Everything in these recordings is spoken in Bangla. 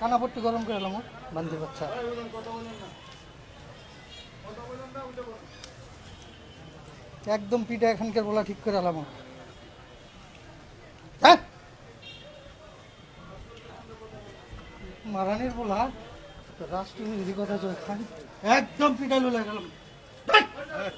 কানাপট্টি গরম করে এলাম হ্যাঁ? বান্ধি বাচ্চা। একদম পিঠা এখানকার বলা ঠিক করে এলাম। হ্যাঁ? মারানির বলা রাষ্ট্রীয় কথা চলছে একদম পিঠা লুলে গেলাম। হ্যাঁ? হ্যাঁ,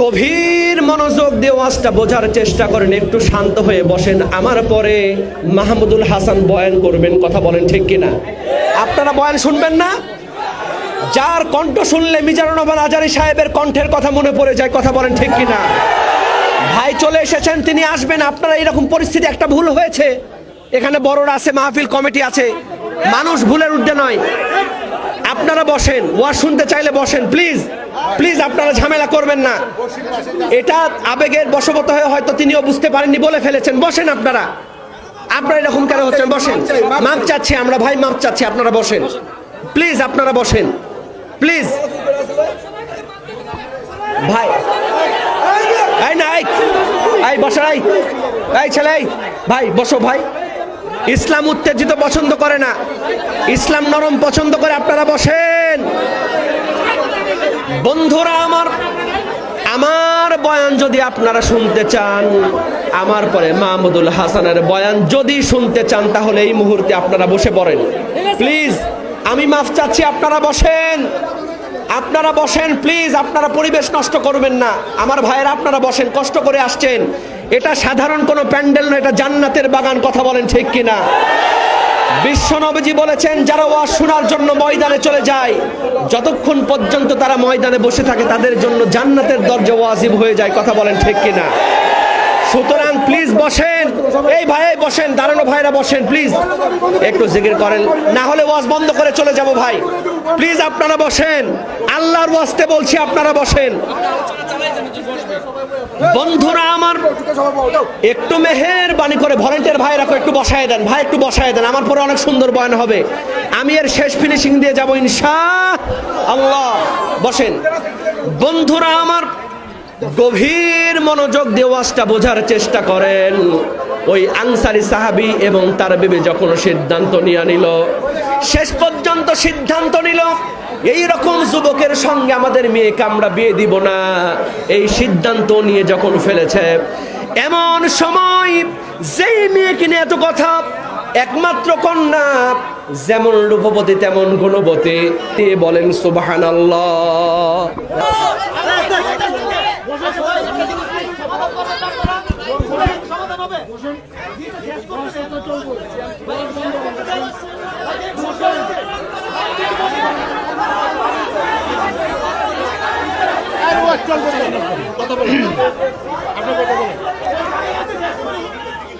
গভীর মনোযোগ দিয়ে ওয়াজটা বোঝার চেষ্টা করেন। একটু শান্ত হয়ে বসেন। আমার পরে মাহমুদুল হাসান বয়ান করবেন। কথা বলেন ঠিক কিনা? আপনারা বয়ান শুনবেন না? যার কণ্ঠ শুনলে মিজানুর রহমান আজারি সাহেবের কণ্ঠের কথা মনে পড়ে যায়, কথা বলেন ঠিক কিনা? ভাই চলে এসেছেন, তিনি আসবেন, আপনারা এরকম পরিস্থিতি, একটা ভুল হয়েছে। এখানে বড়রা আছে মাহফিল কমিটি আছে। মানুষ ভুলের ঊর্ধ্বে নয়। আপনারা বসেন, ওয়াজ শুনতে চাইলে বসেন প্লিজ প্লিজ আপনারা ঝামেলা করবেন না। এটা আবেগের বশবত হয়ে হয়তো তিনিও বুঝতে পারেননি, বলে ফেলেছেন। বসেন আপনারা। আপনারা এরকম কেন হচ্ছেন? বসেন। মাপ চাচ্ছি আমরা, ভাই মাপ চাচ্ছি, আপনারা বসেন। প্লিজ আপনারা বসেন। প্লিজ। ভাই। এই না আই এই, বসো, এই। এই ছেলে ভাই, বসো, ভাই। ইসলাম উত্তেজিত পছন্দ করে না। ইসলাম নরম পছন্দ করে, আপনারা বসেন। বন্ধুরা, আমার আমার বয়ান যদি আপনারা শুনতে চান, আমার পরে মাহমুদুল হাসানের বয়ান যদি শুনতে চান, তাহলে এই মুহূর্তে আপনারা বসে পড়েন। প্লিজ। আমি মাফ চাচ্ছি, আপনারা বসেন। আপনারা বসেন প্লিজ আপনারা পরিবেশ নষ্ট করবেন না। আমার ভাইয়েরা, আপনারা বসেন, কষ্ট করে আসছেন। এটা সাধারণ কোনো প্যান্ডেল নয় এটা জান্নাতের বাগান, কথা বলেন ঠিক কিনা? বিশ্বনবীজি বলেছেন, যারা ওয়াজ শোনার জন্য ময়দানে চলে যায়, যতক্ষণ পর্যন্ত তারা ময়দানে বসে থাকে, তাদের জন্য জান্নাতের দরজা ওয়াজিব হয়ে যায়, কথা বলেন ঠিক কিনা? সুতরাং প্লিজ বসেন। এই ভাই, বসেন, দাঁড়ানো ভাইরা বসেন প্লিজ একটু জিকির করেন। না হলে ওয়াজ বন্ধ করে চলে যাব ভাই। প্লিজ আপনারা বসেন। আল্লাহর ওয়াস্তে বলছি, আপনারা বসেন। বন্ধুরা আমার, একটু মেহেরবানি করে ভলেন্টিয়ার ভাই রাখো একটু বসায় দেন। ভাই, একটু বসায় দেন। আমার পরে অনেক সুন্দর বয়ান হবে। আমি এর শেষ ফিনিশিং দিয়ে যাব ইনশা আল্লাহ। বসেন। বন্ধুরা আমার গভীর মনোযোগ দিয়ে ওয়াজটা বোঝার চেষ্টা করেন। ওই আনসারি সাহাবি এবং তার বিবি যখন সিদ্ধান্ত নিয়ে নিল, শেষ পর্যন্ত সিদ্ধান্ত নিল, এই রকম যুবকের সঙ্গে আমাদের মেয়েকে আমরা বিয়ে দিব না। এই সিদ্ধান্ত নিয়ে যখন ফেলেছে, এমন সময় যেই মেয়ে কিনে এত কথা, একমাত্র কন্যা, যেমন রূপবতী, তেমন গুণবতী বলেন সুবাহান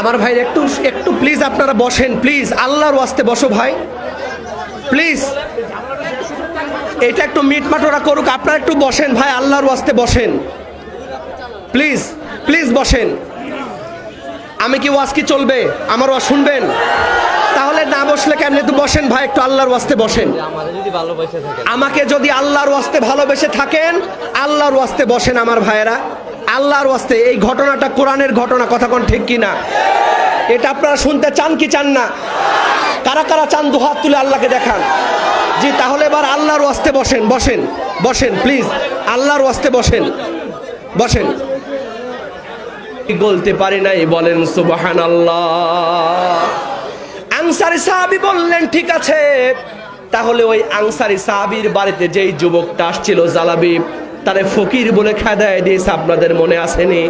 আমার ভাই একটু একটু প্লিজ আপনারা বসেন প্লিজ আল্লাহর ওয়াস্তে বসো ভাই। প্লিজ এটা একটু মিট মাটোরা করুক, আপনারা একটু বসেন ভাই, আল্লাহর ওয়াস্তে বসেন। প্লিজ প্লিজ বসেন। আমি কি ওয়াজ কি চলবে? আমার ওয়াজ শুনবেন? তাহলে না বসলে কেমনি? তো বসেন ভাই, একটু আল্লাহর ওয়াস্তে বসেন। আমাকে যদি আল্লাহর ওয়াস্তে ভালোবেসে থাকেন, আল্লাহর ওয়াস্তে বসেন আমার ভাইয়েরা। আল্লাহর ওয়াস্তে এই ঘটনাটা কোরআনের ঘটনা, কথা কোন ঠিক কি না এটা আপনারা শুনতে চান কি চান না? কারা কারা চান দু হাত তুলে আল্লাহকে দেখান? জি, তাহলে এবার আল্লাহর ওয়াস্তে বসেন বসেন বসেন, প্লিজ। আল্লাহর ওয়াস্তে বসেন বসেন। বলতে পারি নাই, বলেন সুবাহান আল্লাহ আনসারি সাহাবি বললেন, ঠিক আছে, তাহলে ওই আনসারি সাহাবির বাড়িতে যেই যুবকটা আসছিল জালাবি, তারে ফকির বলে খেদায় দিয়েছে, আপনাদের মনে আসেনি?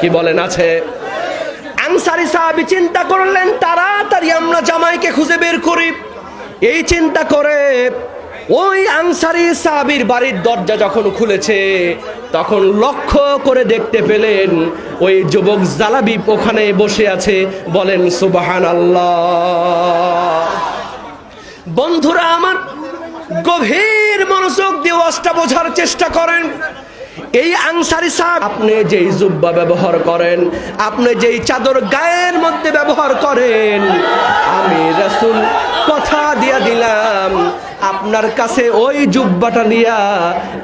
কি বলেন, আছে। আনসারি সাহাবি চিন্তা করলেন, তাড়াতাড়ি আমরা জামাইকে খুঁজে বের করি। এই চিন্তা করে ওই আনসারি সাহাবির বাড়ির দরজা যখন খুলেছে, তখন লক্ষ্য করে দেখতে পেলেন ওই যুবক জালাবি ওখানে বসে আছে, বলেন সুবাহান আল্লাহ বন্ধুরা, আমার গভীর মনোযোগ দিয়ে ওয়াজটা বোঝার চেষ্টা করেন। এই আনসারি সাহেব, আপনি যেই জুব্বা ব্যবহার করেন, আপনি যেই চাদর গায়ের মধ্যে ব্যবহার করেন, আমি রাসূল কথা দিয়া দিলাম আপনার কাছে ওই জুব্বাটা নিয়া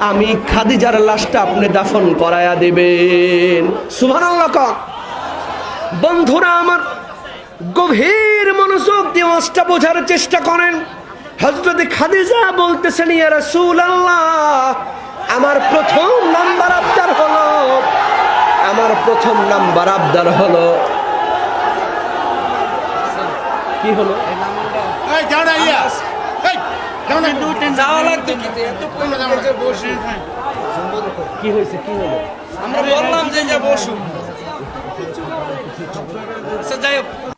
আমি খাদিজার লাশটা আপনি দাফন করায়া দেবেন। কক। বন্ধুরা আমার গভীর মনোযোগ দিয়ে ওয়াজটা বোঝার চেষ্টা করেন। হজরত খাদিজা বলতেছেন, ইয়া রাসূল আল্লাহ আমার প্রথম নাম্বার আবদার হলো, আমার প্রথম নাম্বার আবদার হলো। কি হলো? যাওয়া লাগতো কিন্তু এত বসু। কি হয়েছে? কি হলো? আমরা বললাম যে বসুন। আচ্ছা, যাই হোক।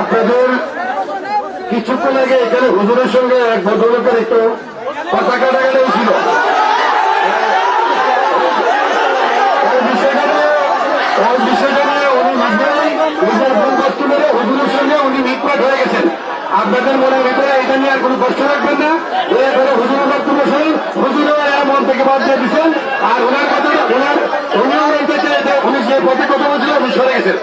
আপনাদের কিছুক্ষণ আগে এখানে হুজুরের সঙ্গে এক ভদ্রলোকের একটু কথা কাটাকাটি ছিল। আপনাদের মনের ভিতরে এটা নিয়ে আর কোনো কষ্ট রাখবেন না। এরপরে হুজুরের বক্তব্য শুনুন। হুজুরও এর মন থেকে বাদ দিয়ে দিচ্ছেন। আর ওনার কথা ওনার উনিও বলতে চাই উনি যে পথে কথা বলছিল উনি সরে গেছেন।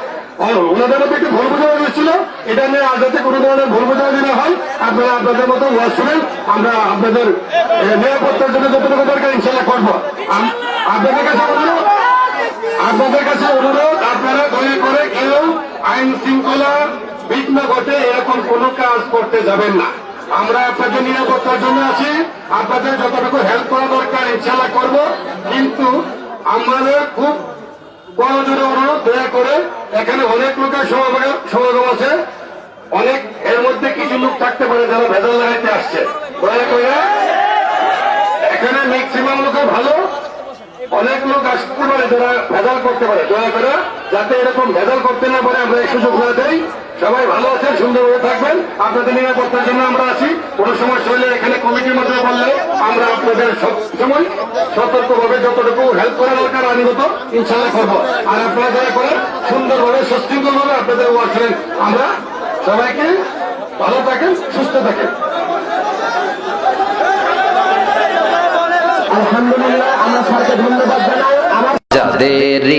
আর, ওনাদের মধ্যে একটু ভুল বোঝাবুঝি হচ্ছিল এটা নিয়ে আর যাতে কোনো ধরনের ভুল বোঝাবুঝি না হয়। আপনারা আপনাদের মতো ওয়াজ আমরা আপনাদের নিরাপত্তার জন্য যতটুকু দরকার ইনশাল্লাহ করব। আপনাদের কাছে অনুরোধ? আপনাদের কাছে অনুরোধ, আপনারা দয়া করে কেউ আইন শৃঙ্খলা বিঘ্ন ঘটে এরকম কোনো কাজ করতে যাবেন না। আমরা আপনাদের নিরাপত্তার জন্য আছি। আপনাদের যতটুকু হেল্প করা দরকার ইনশাল্লাহ করব। কিন্তু আমাদের খুব প্রয়োজনে অনুরোধ, দয়া করে এখানে অনেক লোকের সমাগম আছে। অনেক এর মধ্যে কিছু লোক থাকতে পারে যারা ভেজাল লাগাইতে আসছে। দয়া করে। এখানে ম্যাক্সিমাম লোকের ভালো। অনেক লোক আসতে পারে যারা ভেজাল করতে পারে। দয়া করে। যাতে এরকম ভেজাল করতে না পারে, আমরা এই সুযোগ না দেই। সবাই ভালো আছেন, সুন্দরভাবে থাকবেন। আপনাদের নিরাপত্তার জন্য আমরা আছি। কোনো সময় হলে এখানে কমিটির মধ্যে বললে আমরা আপনাদের সব সময় সতর্কভাবে যতটুকু হেল্প করা দরকার আইনগত ইনশাল্লাহ করব। আর আপনারা দয়া করে সুন্দরভাবে সশৃঙ্খলভাবে আপনাদের ওয়ার্ক আমরা সবাইকে ভালো থাকেন, সুস্থ থাকেন। আলহামদুলিল্লাহ, আমরা সবাইকে ধন্যবাদ